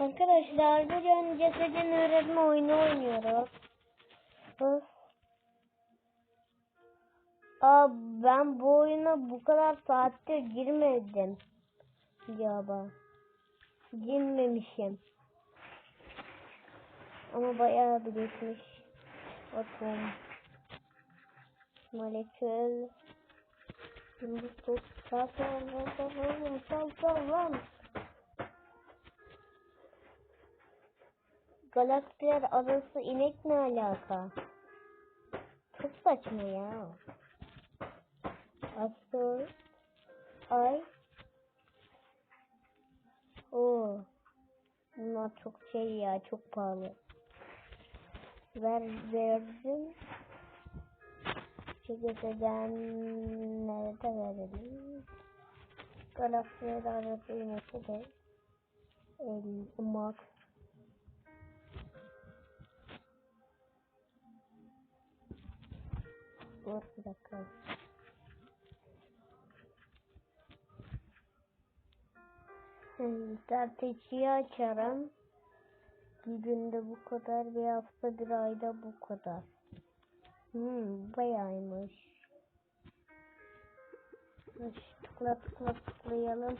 Arkadaşlar bugün cesedin öğretme oyunu oynuyoruz. Aa, ben bu oyuna bu kadar saatte girmedim. Galiba. Girmemişim. Ama bayağı bir geçmiş. Atom. Molekül. Yıldız tut. Sağ sağ sağ sağ sağ sağ Galaksiler arası inek ne alaka? Çok saçma ya. Asteroid. Ay. Oo. Bunlar çok şey ya, çok pahalı. Ver, verdim. Şu gezegen nerede verelim? Galaksiler arası inesi de. El, Max. Dur bir dakika. Stratejiyi açarım. Bir günde bu kadar, bir hafta bir ayda bu kadar. Hmm, bayağıymış. Tıkla tıkla tıkla tıklayalım.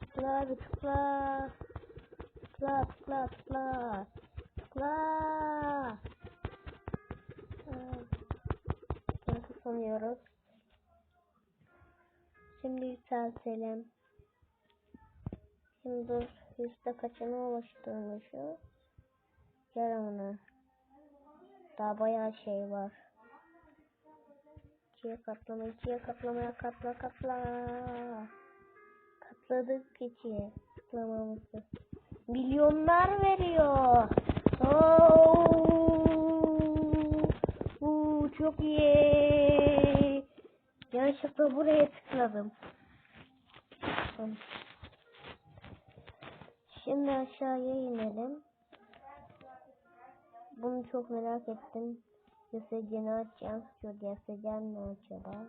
Tıkla abi tıkla. Tıkla tıkla tıkla. Tıkla. Nasıl sanıyoruz? Şimdi yükseltelim. Şimdi dur. Yüzde kaçını oluşturmuşuz? Yarımını. Daha bayağı şey var. İkiye katlama, ikiye katlamaya katla katla. Katladık ikiye. Katlamamızı. Milyonlar veriyor. Oo, Oo, çok iyi. Yanlışlıkla buraya tıkladım. Şimdi aşağıya inelim. Bunu çok merak ettim. Gezegeni açacağım. Şu gezegen ne acaba?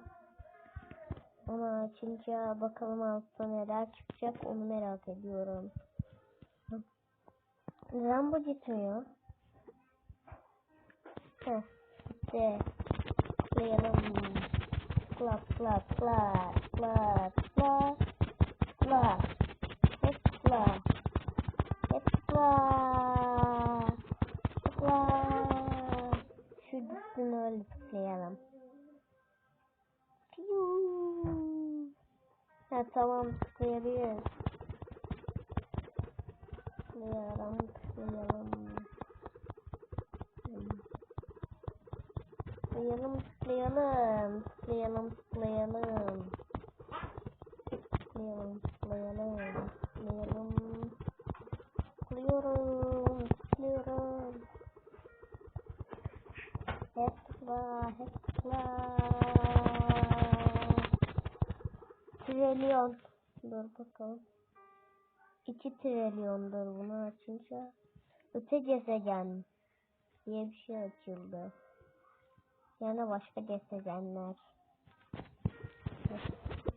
Onu açınca bakalım altta neler çıkacak onu merak ediyorum. Neden bu gitmiyor? Heh, gitti. Tıklayalım. Tıkla tıkla tıkla tıkla tıkla tıkla. Hep tıkla. Hep tıkla. Tıkla. Şu üstünü öyle tıklayalım. Piyuu. Ha tamam tıklayabiliriz. Tıklayalım tıklayalım. Hmm. Tıklayalım tıklayalım tıklayalım tıklayalım. Tıklayalım tıklayalım tıklayalım. Tıklıyorum tıklıyorum. Hep tıkla hep tıkla. Trilyon. Dur bakalım. 2 trilyondur bunu açınca. Öte gezegen diye bir şey açıldı. Yani başka gezegenler.